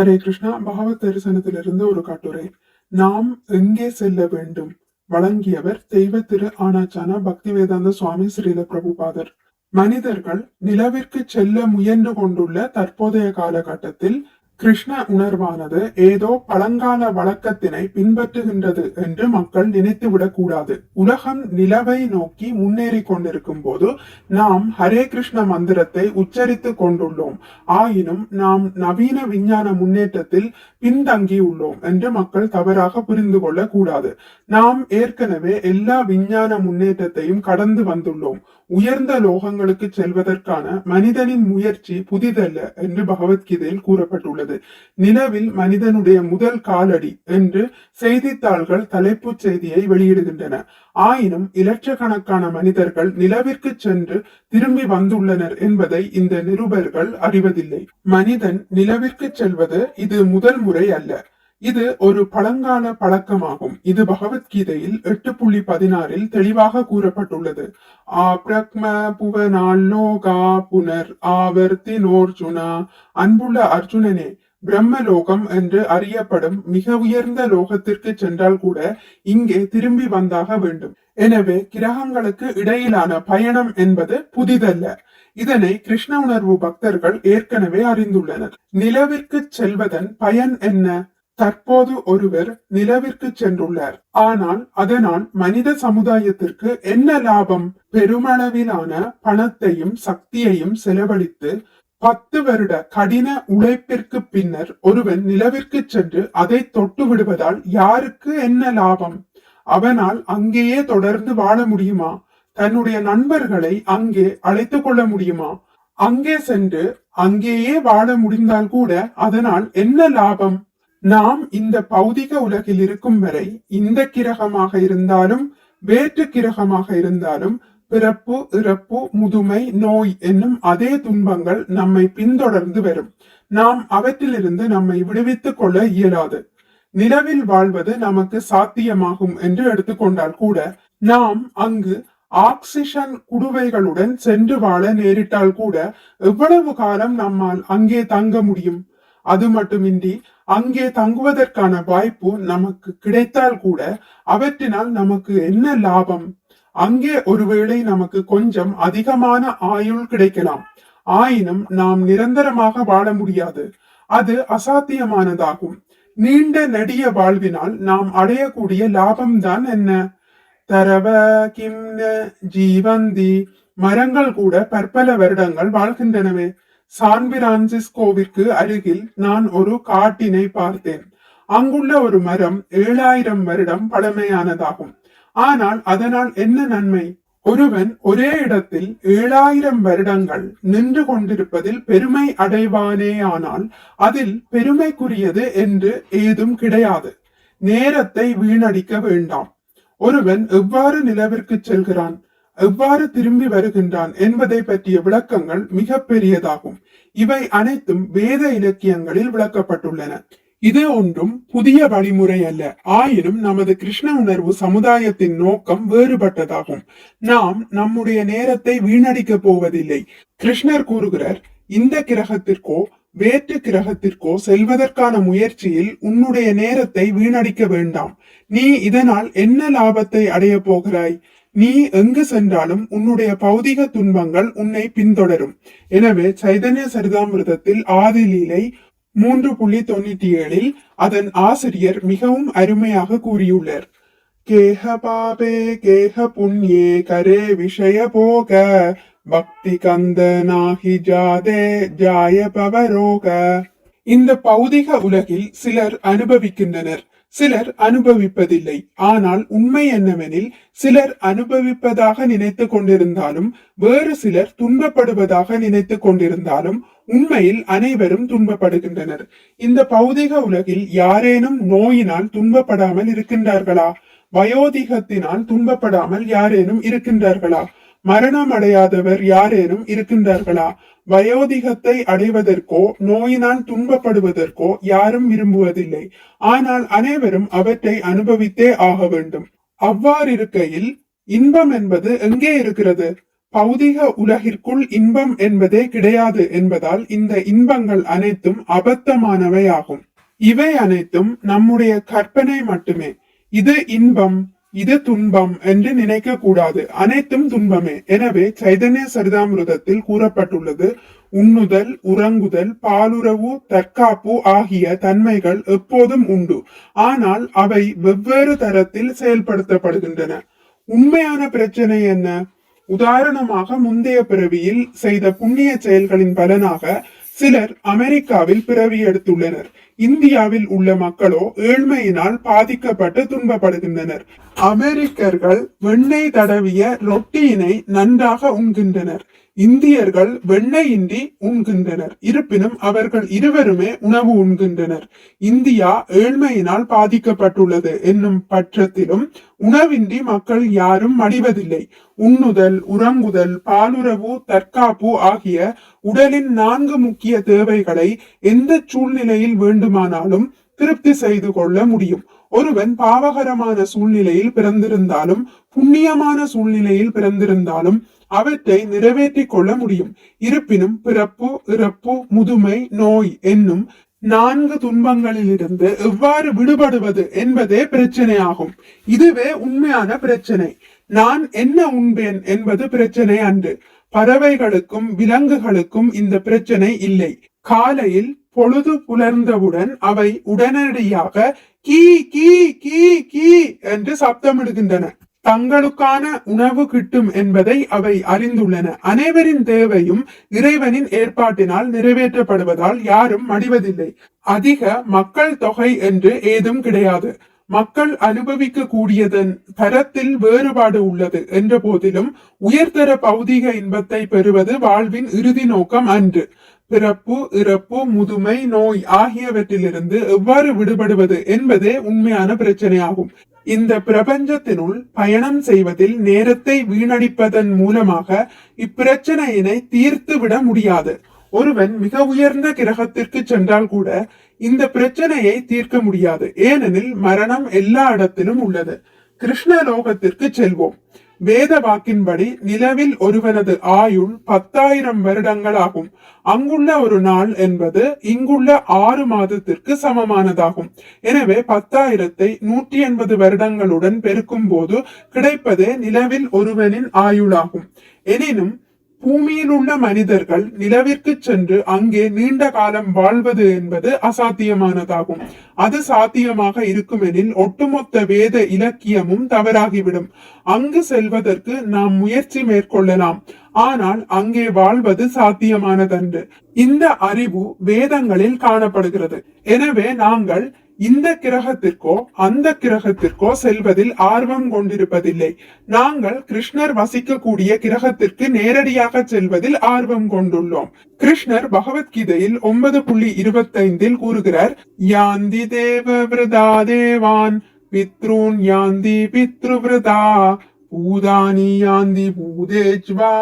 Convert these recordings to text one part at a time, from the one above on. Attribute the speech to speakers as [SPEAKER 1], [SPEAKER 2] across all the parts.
[SPEAKER 1] ஹரே கிருஷ்ணா பகவத் தரிசனத்திலிருந்து ஒரு கட்டுரை. நாம் எங்கே செல்ல வேண்டும்? வழங்கியவர் தெய்வ திரு ஆனாச்சானா பக்தி வேதாந்த சுவாமி ஸ்ரீல பிரபுபாதர். மனிதர்கள் நிலவிற்கு செல்ல முயன்று கொண்டுள்ள தற்போதைய காலகட்டத்தில் கிருஷ்ண உணர்வானது ஏதோ பழங்கால வழக்கத்தினை பின்பற்றுகின்றது என்று மக்கள் நினைத்துவிடக் கூடாது உலகம் நிலவை நோக்கி முன்னேறி கொண்டிருக்கும் போது நாம் ஹரே கிருஷ்ண மந்திரத்தை உச்சரித்துக் கொண்டுள்ளோம். ஆயினும் நாம் நவீன விஞ்ஞான முன்னேற்றத்தில் பின்தங்கியுள்ளோம் என்று மக்கள் தவறாக புரிந்து கொள்ளக்கூடாது. நாம் ஏற்கனவே எல்லா விஞ்ஞான முன்னேற்றத்தையும் கடந்து வந்துள்ளோம். உயர்ந்த லோகங்களுக்கு செல்வதற்கான மனிதனின் முயற்சி புதிதல்ல என்று பகவத்கீதையில் கூறப்பட்டுள்ளது. நிலவில் மனிதனுடைய முதல் காலடி என்று செய்தித்தாள்கள் தலைப்புச் செய்தியை வெளியிடுகின்றன. ஆயினும் இலட்சக்கணக்கான மனிதர்கள் நிலவிற்கு சென்று திரும்பி வந்துள்ளனர் என்பதை இந்த நிருபர்கள் அறிவதில்லை. மனிதன் நிலவிற்கு செல்வது இது முதல் முறை அல்ல. இது ஒரு பழங்கால பழக்கமாகும். இது பகவத்கீதையில் எட்டு புள்ளி பதினாறில் தெளிவாக கூறப்பட்டுள்ளது. புனர் ஆவர்த்தி நோர்ஜுனா அன்புள்ள அர்ஜுனனே பிரம்மலோகம் என்று அறியப்படும் மிக உயர்ந்த லோகத்திற்கு சென்றால் கூட இங்கே திரும்பி வந்தாக வேண்டும். எனவே கிரகங்களுக்கு இடையிலான பயணம் என்பது புதிதல்ல. இதனை கிருஷ்ண உணர்வு பக்தர்கள் ஏற்கனவே அறிந்துள்ளனர். நிலவிற்கு செல்வதன் பயன் என்ன? தற்போது ஒருவர் நிலவிற்கு சென்றுள்ளார். ஆனால் அதனால் மனித சமுதாயத்திற்கு என்ன லாபம்? பெருமளவிலான பணத்தையும் சக்தியையும் செலவழித்து பத்து வருட கடின உழைப்பிற்கு பின்னர் ஒருவன் நிலவிற்கு சென்று அதை தொட்டு விடுவதால் யாருக்கு என்ன லாபம்? அவனால் அங்கேயே தொடர்ந்து வாழ முடியுமா? தன்னுடைய நண்பர்களை அங்கே அழைத்துக் கொள்ள முடியுமா? அங்கே சென்று அங்கேயே வாழ முடிந்தால் கூட அதனால் என்ன லாபம்? நாம் இந்த பௌதிக உலகில் இருக்கும் வரை இந்த கிரகமாக இருந்தாலும் வேற்று கிரகமாக இருந்தாலும் பிறப்பு இறப்பு முதுமை நோய் என்னும் அதே துன்பங்கள் நம்மை பின்தொடர்ந்து வரும். நாம் அவற்றிலிருந்து நம்மை விடுவித்துக் கொள்ள இயலாது. நிலவில் வாழ்வது நமக்கு சாத்தியமாகும் என்று எடுத்துக்கொண்டால் கூட நாம் அங்கு ஆக்சிஜன் குடுவைகளுடன் சென்று வாழ நேரிட்டால் கூட எவ்வளவு காலம் நம்மால் அங்கே தங்க முடியும்? அது மட்டுமின்றி அங்கே தங்குவதற்கான வாய்ப்பு நமக்கு கிடைத்தால் கூட அவற்றினால் நமக்கு என்ன லாபம்? அங்கே ஒருவேளை நமக்கு கொஞ்சம் அதிகமான ஆயுள் கிடைக்கலாம். ஆயினும் நாம் நிரந்தரமாக வாழ முடியாது. அது அசாத்தியமானதாகும். நீண்ட நெடிய வாழ்வினால் நாம் அடையக்கூடிய லாபம் தான் என்ன? தரவ கிம் ஜீவந்தி மரங்கள் கூட பற்பல வருடங்கள் வாழ்கின்றனவே. சான் பிரான்சிஸ்கோவிற்கு அருகில் நான் ஒரு காட்டினை பார்த்தேன். அங்குள்ள ஒரு மரம் ஏழாயிரம் வருடம் பழமையானதாகும். ஆனால் அதனால் என்ன நன்மை? ஒருவன் ஒரே இடத்தில் ஏழாயிரம் வருடங்கள் நின்று கொண்டிருப்பதில் பெருமை அடைவானேயானால் அதில் பெருமைக்குரியது என்று ஏதும் கிடையாது. நேரத்தை வீணடிக்க வேண்டாம். ஒருவன் எவ்வாறு நிலவிற்கு செல்கிறான்? எவ்வாறு திரும்பி வருகின்றான் என்பதை பற்றிய விளக்கங்கள் மிக பெரியதாகும். இவை அனைத்தும் வேத இலக்கியங்களில் விளக்கப்பட்டுள்ளன. இது ஒன்றும் புதிய வழிமுறை அல்ல. ஆயினும் நமது கிருஷ்ண உணர்வு சமுதாயத்தின் நோக்கம் வேறுபட்டதாகும். நாம் நம்முடைய நேரத்தை வீணடிக்க போவதில்லை. கிருஷ்ணர் கூறுகிறார் இந்த கிரகத்திற்கோ வேற்று கிரகத்திற்கோ செல்வதற்கான முயற்சியில் உன்னுடைய நேரத்தை வீணடிக்க வேண்டாம். நீ இதனால் என்ன லாபத்தை அடைய போகிறாய்? நீ எங்கு சென்றாலும் உன்னுடைய பௌதிக துன்பங்கள் உன்னை பின்தொடரும். எனவே சைதன்ய சரிதாமிரதத்தில் ஆதிலீலை மூன்று புள்ளி தொண்ணூத்தி ஏழில் அதன் ஆசிரியர் மிகவும் அருமையாக கூறியுள்ளார். கேஹ பாபே கேஹ புண்ணியே கரே விஷய போக பக்தி கந்த நாகி ஜாதே ஜாய பவரோக இந்த பௌதிக உலகில் சிலர் அனுபவிக்கின்றனர். சிலர் அனுபவிப்பதில்லை. ஆனால் உண்மை என்னவெனில் சிலர் அனுபவிப்பதாக நினைத்து கொண்டிருந்தாலும் வேறு சிலர் துன்பப்படுவதாக நினைத்து கொண்டிருந்தாலும் உண்மையில் அனைவரும் துன்பப்படுகின்றனர். இந்த பௌதிக உலகில் யாரேனும் நோயினால் துன்பப்படாமல் இருக்கின்றார்களா? வயோதிகத்தினால் துன்பப்படாமல் யாரேனும் இருக்கின்றார்களா? மரணம் அடையாதவர் யாரேனும் இருக்கின்றார்களா? வயோதிகத்தை அடைவதற்கோ நோயினால் துன்பப்படுவதற்கோ யாரும் விரும்புவதில்லை. ஆனால் அனைவரும் அவற்றை அனுபவித்தே ஆக வேண்டும். அவ்வாறிருக்கையில் இன்பம் என்பது எங்கே இருக்கிறது? பௌதிக உலகிற்குள் இன்பம் என்பதே கிடையாது என்பதால் இந்த இன்பங்கள் அனைத்தும் அபத்தமானவை ஆகும் இவை அனைத்தும் நம்முடைய கற்பனை மட்டுமே. இது இன்பம் இது துன்பம் என்று நினைக்க கூடாது அனைத்தும் துன்பமே. எனவே சைதன்ய சரிதாமிருதத்தில் கூறப்பட்டுள்ளது உண்ணுதல் உறங்குதல் பாலுறவு தற்காப்பு ஆகிய தன்மைகள் எப்போதும் உண்டு. ஆனால் அவை வெவ்வேறு தரத்தில் செயல்படுத்தப்படுகின்றன. உண்மையான பிரச்சனை என்ன? உதாரணமாக முந்தைய பிறவியில் செய்த புண்ணிய செயல்களின் பலனாக சிலர் அமெரிக்காவில் பிறவி எடுத்துள்ளனர். இந்தியாவில் உள்ள மக்களோ ஏழ்மையினால் பாதிக்கப்பட்டு துன்பப்படுகின்றனர். அமெரிக்கர்கள் வெண்ணெய் தடவிய ரொட்டியினை நன்றாக உண்கின்றனர். இந்தியர்கள் வெண்ணெயின்றி உண்கின்றனர். இருப்பினும் அவர்கள் இருவருமே உணவு உண்கின்றனர். இந்தியா ஏழ்மையினால் பாதிக்கப்பட்டுள்ளது என்னும் பட்சத்திலும் உணவின்றி மக்கள் யாரும் மடிவதில்லை. உண்ணுதல் உறங்குதல் பாலுறவு தற்காப்பு ஆகிய உடலின் நான்கு முக்கிய தேவைகளை எந்த சூழ்நிலையில் வேண்டுமானாலும் திருப்தி செய்து கொள்ள முடியும். ஒருவன் பாவகரமான சூழ்நிலையில் பிறந்திருந்தாலும் புண்ணியமான சூழ்நிலையில் பிறந்திருந்தாலும் அவற்றை நிறைவேற்றிக் கொள்ள முடியும். இருப்பினும் பிறப்பு இறப்பு முதுமை நோய் என்னும் நான்கு துன்பங்களிலிருந்து எவ்வாறு விடுபடுவது என்பதே பிரச்சனையாகும். இதுவே உண்மையான பிரச்சனை. நான் என்ன உண்பேன் என்பது பிரச்சனை அன்று. பறவைகளுக்கும் விலங்குகளுக்கும் இந்த பிரச்சனை இல்லை. காலையில் பொழுது புலர்ந்தவுடன் அவை உடனடியாக கீ கீ கீ கீ என்று சப்தமிடுகின்றன. தங்களுக்கான உணவு கிட்டும் என்பதை அவை அறிந்துள்ளன. அனைவரின் தேவையும் இறைவனின் ஏற்பாட்டினால் நிறைவேற்றப்படுவதால் யாரும் மடிவதில்லை. அதிக மக்கள் தொகை என்று ஏதும் கிடையாது. மக்கள் அனுபவிக்க கூடியதன் தரத்தில் வேறுபாடு உள்ளது என்ற போதிலும் உயர்தர பௌதிக இன்பத்தை பெறுவது வாழ்வின் இறுதி நோக்கம் அன்று. பிறப்பு இறப்பு முதுமை நோய் ஆகியவற்றிலிருந்து எவ்வாறு விடுபடுவது என்பதே உண்மையான பிரச்சனையாகும். இந்த பிரபஞ்சத்தினுள் பயணம் செய்வதில் நேரத்தை வீணடிப்பதன் மூலமாக இப்பிரச்சனையினை தீர்த்து விட முடியாது. ஒருவன் மிக உயர்ந்த கிரகத்திற்கு சென்றால் கூட இந்த பிரச்சனையை தீர்க்க முடியாது. ஏனெனில் மரணம் எல்லா இடத்திலும் உள்ளது. கிருஷ்ண லோகத்திற்கு செல்வோம். வேத வாக்கின்படி நிலவில் ஒருவனது ஆயுள் பத்தாயிரம் வருடங்களாகும். அங்குள்ள ஒரு நாள் என்பது இங்குள்ள ஆறு மாதத்திற்கு சமமானதாகும். எனவே பத்தாயிரத்தை நூற்றி எண்பது வருடங்களுடன் பெருக்கும் போது கிடைப்பதே நிலவில் ஒருவனின் ஆயுளாகும். எனினும் பூமியில் உள்ள மனிதர்கள் நிலவிற்கு சென்று அங்கே நீண்ட காலம் வாழ்வது என்பது அசாத்தியமானதாகும். அது சாத்தியமாக இருக்குமெனில் ஒட்டுமொத்த வேத இலக்கியமும் தவறாகிவிடும். அங்கு செல்வதற்கு நாம் முயற்சி மேற்கொள்ளலாம். ஆனால் அங்கே வாழ்வது சாத்தியமானதன்று. இந்த அறிவு வேதங்களில் காணப்படுகிறது. எனவே நாங்கள் இந்த கிரகத்திற்கோ அந்த கிரகத்திற்கோ செல்வதில் ஆர்வம் கொண்டிருப்பதில்லை. நாங்கள் கிருஷ்ணர் வசிக்கக்கூடிய கிரகத்திற்கு நேரடியாக செல்வதில் ஆர்வம் கொண்டுள்ளோம். கிருஷ்ணர் பகவத்கீதையில் ஒன்பது புள்ளி இருபத்தைந்தில் கூறுகிறார் யாந்தி தேவ விரதா தேவான் பித்ரூன் யாந்தி பித்ருவிரதா பூதானி யாந்தி பூதேஜ்வா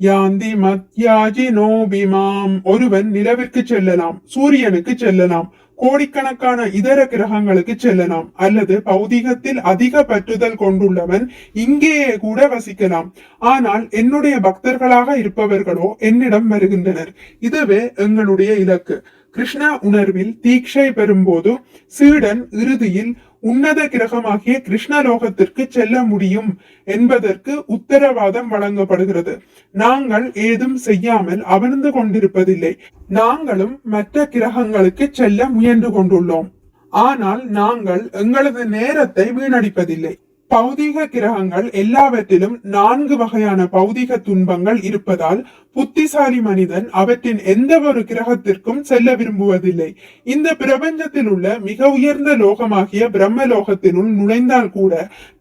[SPEAKER 1] யாந்தி மத்யாஜி நோபிமாம் ஒருவன் நிலவிற்கு செல்லலாம் சூரியனுக்கு செல்லலாம். கோடிக்கணக்கான இதர கிரகங்களுக்கு செல்லலாம். அல்லது பௌதிகத்தில் அதிக பற்றுதல் கொண்டுள்ளவன் இங்கேயே கூட வசிக்கலாம். ஆனால் என்னுடைய பக்தர்களாக இருப்பவர்களோ என்னிடம் வருகின்றனர். இதுவே எங்களுடைய இலக்கு. கிருஷ்ண உணர்வில் தீட்சை பெறும்போது சீடன் இறுதியில் உன்னத கிரகமாகிய கிருஷ்ணலோகத்திற்கு செல்ல முடியும் என்பதற்கு உத்தரவாதம் வழங்கப்படுகிறது. நாங்கள் ஏதும் செய்யாமல் அமர்ந்து கொண்டிருப்பதில்லை. நாங்களும் மற்ற கிரகங்களுக்கு செல்ல முயன்று கொண்டுள்ளோம். ஆனால் நாங்கள் எங்களது நேரத்தை வீணடிப்பதில்லை. பௌதீக கிரகங்கள் எல்லாவற்றிலும் நான்கு வகையான பௌதீக துன்பங்கள் இருப்பதால் புத்திசாலி மனிதன் அவற்றின் எந்த ஒரு கிரகத்திற்கும் செல்ல விரும்புவதில்லை. இந்த பிரபஞ்சத்தில் உள்ள மிக உயர்ந்த லோகமாகிய பிரம்ம லோகத்தினுள் நுழைந்தால் கூட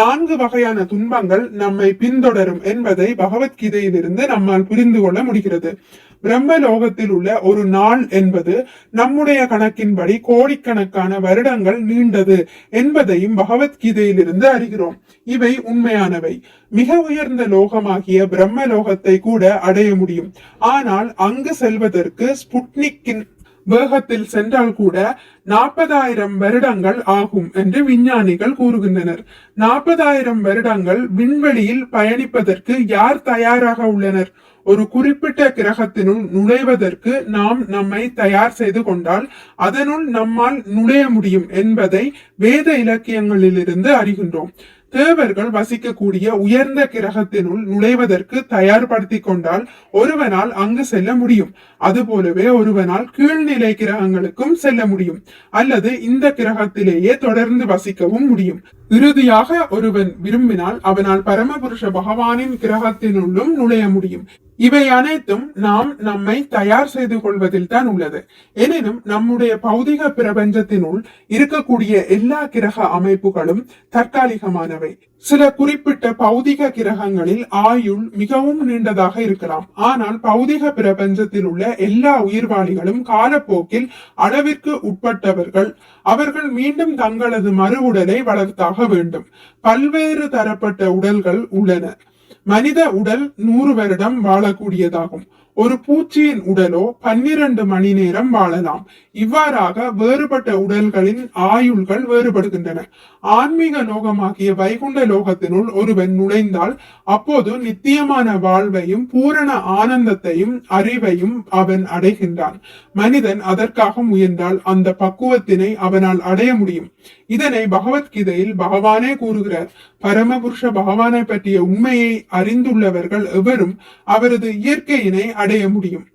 [SPEAKER 1] நான்கு வகையான துன்பங்கள் நம்மை பின்தொடரும் என்பதை பகவத்கீதையிலிருந்து நம்மால் புரிந்து கொள்ள முடிகிறது. பிரம்ம லோகத்தில் உள்ள ஒரு நாள் என்பது நம்முடைய கணக்கின்படி கோடிக்கணக்கான வருடங்கள் நீண்டது என்பதையும் பகவத்கீதையிலிருந்து அறிகிறோம். இவை உண்மையானவை. மிக உயர்ந்த லோகமாகிய பிரம்ம லோகத்தை கூட அடைய முடியும். ஆனால் அங்கு செல்வதற்கு ஸ்புட்னிக்கின் வேகத்தில் சென்றால் கூட நாற்பதாயிரம் வருடங்கள் ஆகும் என்று விஞ்ஞானிகள் கூறுகின்றனர். நாற்பதாயிரம் வருடங்கள் விண்வெளியில் பயணிப்பதற்கு யார் தயாராக உள்ளனர்? ஒரு குறிப்பிட்ட கிரகத்தினுள் நுழைவதற்கு நாம் நம்மை தயார் செய்து கொண்டால் அதனுள் நம்மால் நுழைய முடியும் என்பதை வேத இலக்கியங்களிலிருந்து அறிகின்றோம். தேவர்கள் வசிக்கக்கூடிய உயர்ந்த கிரகத்தினுள் நுழைவதற்கு தயார்படுத்தி கொண்டால் ஒருவனால் அங்கு செல்ல முடியும். அதுபோலவே ஒருவனால் கீழ்நிலை கிரகங்களுக்கும் செல்ல முடியும். அல்லது இந்த கிரகத்திலேயே தொடர்ந்து வசிக்கவும் முடியும். இறுதியாக ஒருவன் விரும்பினால் அவனால் பரமபுருஷ பகவானின் கிரகத்தினுள்ளும் நுழைய முடியும். இவை அனைத்தும் நாம் நம்மை தயார் செய்து கொள்வதில் தான் உள்ளது. எனினும் நம்முடைய பௌதிக பிரபஞ்சத்தினுள் இருக்கக்கூடிய எல்லா கிரக அமைப்புகளும் தற்காலிகமானவை. சில குறிப்பிட்ட பௌதிக கிரகங்களில் ஆயுள் மிகவும் நீண்டதாக இருக்கலாம். ஆனால் பௌதிக பிரபஞ்சத்தில் உள்ள எல்லா உயிர்வாளிகளும் காலப்போக்கில் அளவிற்கு உட்பட்டவர்கள். அவர்கள் மீண்டும் தங்களது மறு உடலை வளர்த்தாக வேண்டும். பல்வேறு தரப்பட்ட உடல்கள் உள்ளன. மனித உடல் நூறு வருடம் வாழக்கூடியதாகும். ஒரு பூச்சியின் உடலோ பன்னிரண்டு மணி நேரம் வாழலாம். இவ்வாறாக வேறுபட்ட உடல்களின் ஆயுள்கள் வேறுபடுகின்றன. ஆன்மீக லோகமாகிய வைகுண்ட லோகத்தினுள் ஒருவன் நுழைந்தால் அப்போது நித்தியமான வாழ்வையும் பூரண ஆனந்தத்தையும் அறிவையும் அவன் அடைகின்றான். மனிதன் அதற்காக முயன்றால் அந்த பக்குவத்தினை அவனால் அடைய முடியும். இதனை பகவத்கீதையில் பகவானே கூறுகிறார். பரமபுருஷ பகவானை பற்றிய உண்மையை அறிந்துள்ளவர்கள் எவரும் அவரது இயற்கையினை அடைய முடியும்.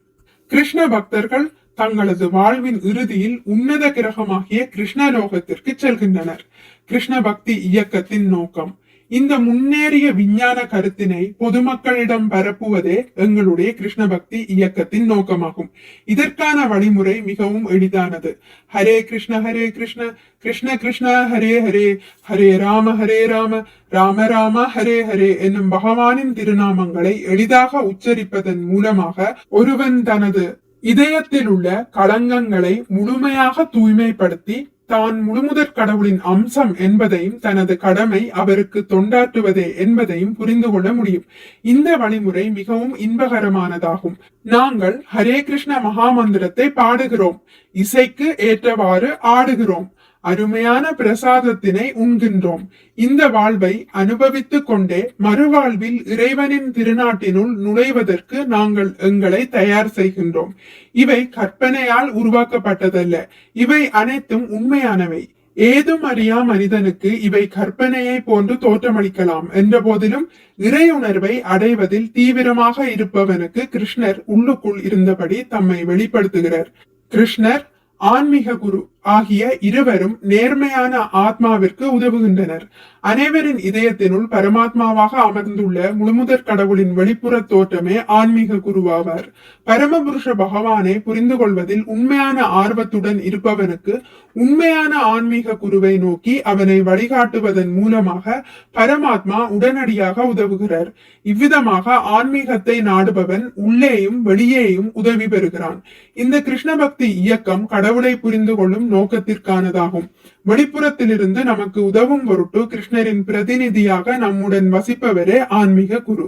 [SPEAKER 1] கிருஷ்ண பக்தர்கள் தங்களது வாழ்வின் இறுதியில் உன்னத கிரகமாகிய கிருஷ்ணலோகத்திற்கு செல்கின்றனர். கிருஷ்ண பக்தி இயக்கத்தின் நோக்கம். இந்த முன்னேறிய விஞ்ஞான கருத்தினை பொதுமக்களிடம் பரப்புவதே எங்களுடைய கிருஷ்ண பக்தி இயக்கத்தின் நோக்கமாகும். இதற்கான வழிமுறை மிகவும் எளிதானது. ஹரே கிருஷ்ண ஹரே கிருஷ்ண கிருஷ்ண கிருஷ்ண ஹரே ஹரே ஹரே ராம ஹரே ராம ராம ராம ஹரே ஹரே என்னும் பகவானின் திருநாமங்களை எளிதாக உச்சரிப்பதன் மூலமாக ஒருவன் தனது இதயத்தில் உள்ள களங்கங்களை முழுமையாக தூய்மைப்படுத்தி தான் முழுமுதற் கடவுளின் அம்சம் என்பதையும் தனது கடமை அவருக்கு தொண்டாற்றுவதே என்பதையும் புரிந்து கொள்ள முடியும். இந்த வழிமுறை மிகவும் இன்பகரமானதாகும். நாங்கள் ஹரே கிருஷ்ண மகாமந்திரத்தை பாடுகிறோம். இசைக்கு ஏற்றவாறு ஆடுகிறோம். அருமையான பிரசாதத்தினை உண்கின்றோம். இந்த வாழ்வை அனுபவித்துக் கொண்டே மறுவாழ்வில் இறைவனின் திருநாட்டினுள் நுழைவதற்கு நாங்கள் எங்களை தயார் செய்கின்றோம். இவை கற்பனையால் உருவாக்கப்பட்டதல்ல. இவை அனைத்தும் உண்மையானவை. ஏதும் அறியா மனிதனுக்கு இவை கற்பனையை போன்று தோற்றமளிக்கலாம். என்ற போதிலும் இறையுணர்வை அடைவதில் தீவிரமாக இருப்பவனுக்கு கிருஷ்ணர் உள்ளுக்குள் இருந்தபடி தம்மை வெளிப்படுத்துகிறார். கிருஷ்ணர் ஆன்மீக குரு ஆகிய இருவரும் நேர்மையான ஆத்மாவிற்கு உதவுகின்றனர். அனைவரின் இதயத்தினுள் பரமாத்மாவாக அமர்ந்துள்ள முழுமுதற் கடவுளின் வெளிப்புற தோற்றமே ஆன்மீக குருவாவார். பரமபுருஷ பகவானை புரிந்து கொள்வதில் உண்மையான ஆர்வத்துடன் இருப்பவனுக்கு உண்மையான ஆன்மீக குருவை நோக்கி அவனை வழிகாட்டுவதன் மூலமாக பரமாத்மா உடனடியாக உதவுகிறார். இவ்விதமாக ஆன்மீகத்தை நாடுபவன் உள்ளேயும் வெளியேயும் உதவி பெறுகிறான். இந்த கிருஷ்ண பக்தி இயக்கம் கடவுளை புரிந்து கொள்ளும் நோக்கத்திற்கானதாகும். வெளிப்புறத்திலிருந்து நமக்கு உதவும் பொருட்டு கிருஷ்ணரின் பிரதிநிதியாக நம்முடன் வசிப்பவரே ஆன்மீக குரு.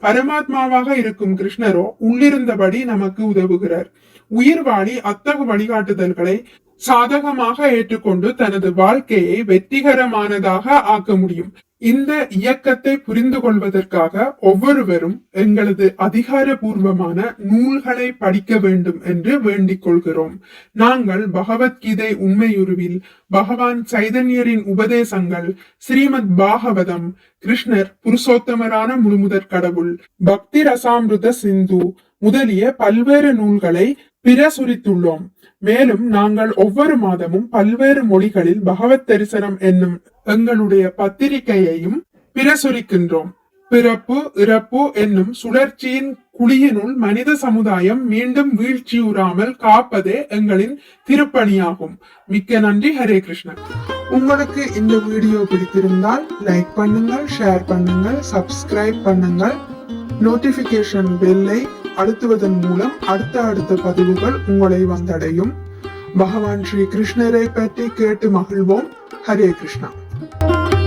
[SPEAKER 1] பரமாத்மாவாக இருக்கும் கிருஷ்ணரோ உள்ளிருந்தபடி நமக்கு உதவுகிறார். உயிர்வாழி அத்தகு வழிகாட்டுதல்களை சாதகமாக ஏற்றுக்கொண்டு தனது வாழ்க்கையை வெற்றிகரமானதாக ஆக்க முடியும். இந்த இயக்கத்தை புரிந்து கொள்வதற்காக ஒவ்வொருவரும் எங்களது அதிகாரபூர்வமான நூல்களை படிக்க வேண்டும் என்று வேண்டிக் கொள்கிறோம். நாங்கள் பகவத்கீதை உண்மையுருவில் பகவான் சைதன்யரின் உபதேசங்கள் ஸ்ரீமத் பாகவதம் கிருஷ்ணர் புருஷோத்தமரான முழுமுதற் கடவுள் பக்தி ரசாமிருத சிந்து முதலிய பல்வேறு நூல்களை பிரசுரித்துள்ளோம். மேலும் நாங்கள் ஒவ்வொரு மாதமும் பல்வேறு மொழிகளில் பகவத் தரிசனம் என்னும் எங்களுடைய பத்திரிகையையும் பிரசுரிக்கின்றோம். பிறப்பு இறப்பு என்னும் சுழற்சியின் குழியினுள் மனித சமுதாயம் மீண்டும் வீழ்ச்சியுறாமல் காப்பதே எங்களின் திருப்பணியாகும். மிக்க நன்றி ஹரே கிருஷ்ணன் உங்களுக்கு இந்த வீடியோ பிடித்திருந்தால் லைக் பண்ணுங்கள் ஷேர் பண்ணுங்கள் சப்ஸ்கிரைப் பண்ணுங்கள். நோட்டிபிகேஷன் பெல்லை அழுத்துவதன் மூலம் அடுத்த அடுத்த பதிவுகள் உங்களை வந்தடையும். பகவான் ஸ்ரீ கிருஷ்ணரை பற்றி கேட்டு மகிழ்வோம். ஹரே கிருஷ்ணா. Thank you.